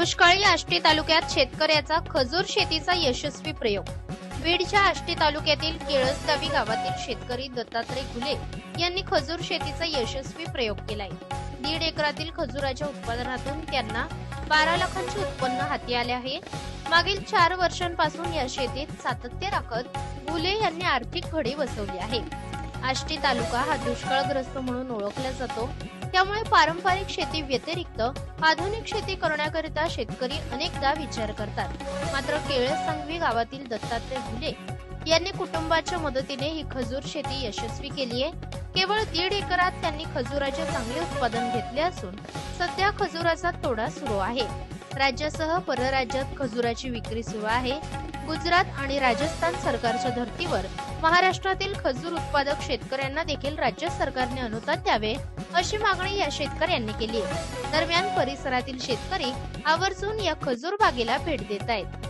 दुष्काळी आष्टी तालुक्यात शेतकऱ्याचा खजूर शेतीचा यशस्वी प्रयोग. बीडच्या आष्टी तालुक्यातील केळसगावी गावातील शेतकरी दत्तात्रय घुले यांनी खजूर शेतीचा यशस्वी प्रयोग केलाय. दीड एकरातील खजुराच्या उत्पादनातून त्यांना बारा लाखांचे उत्पन्न हाती आले आहे. मागील चार वर्षांपासून या शेतीत सातत्य राखत घुले यांनी आर्थिक घडी बसवली आहे. आष्टी तालुका हा दुष्काळग्रस्त म्हणून ओळखला जातो. त्यामुळे पारंपरिक शेती व्यतिरिक्त आधुनिक शेती करण्याकरिता शेतकरी अनेकदा विचार करतात. मात्र केळ सांगवी गावातील दत्तात्रय घुले यांनी कुटुंबाच्या मदतीने ही खजूर शेती यशस्वी केली आहे. केवळ दीड एकरात त्यांनी खजुराचे चांगले उत्पादन घेतले असून सध्या खजुराचा तोडा सुरू आहे. राज्यासह परराज्यात खजुराची विक्री सुरू आहे. गुजरात आणि राजस्थान सरकारच्या धर्तीवर महाराष्ट्रातील खजूर उत्पादक शेतकऱ्यांना देखील राज्य सरकारने अनुदान द्यावे अशी मागणी या शेतकऱ्यांनी केली आहे. दरम्यान परिसरातील शेतकरी आवर्जून या खजूर बागेला भेट देत आहेत.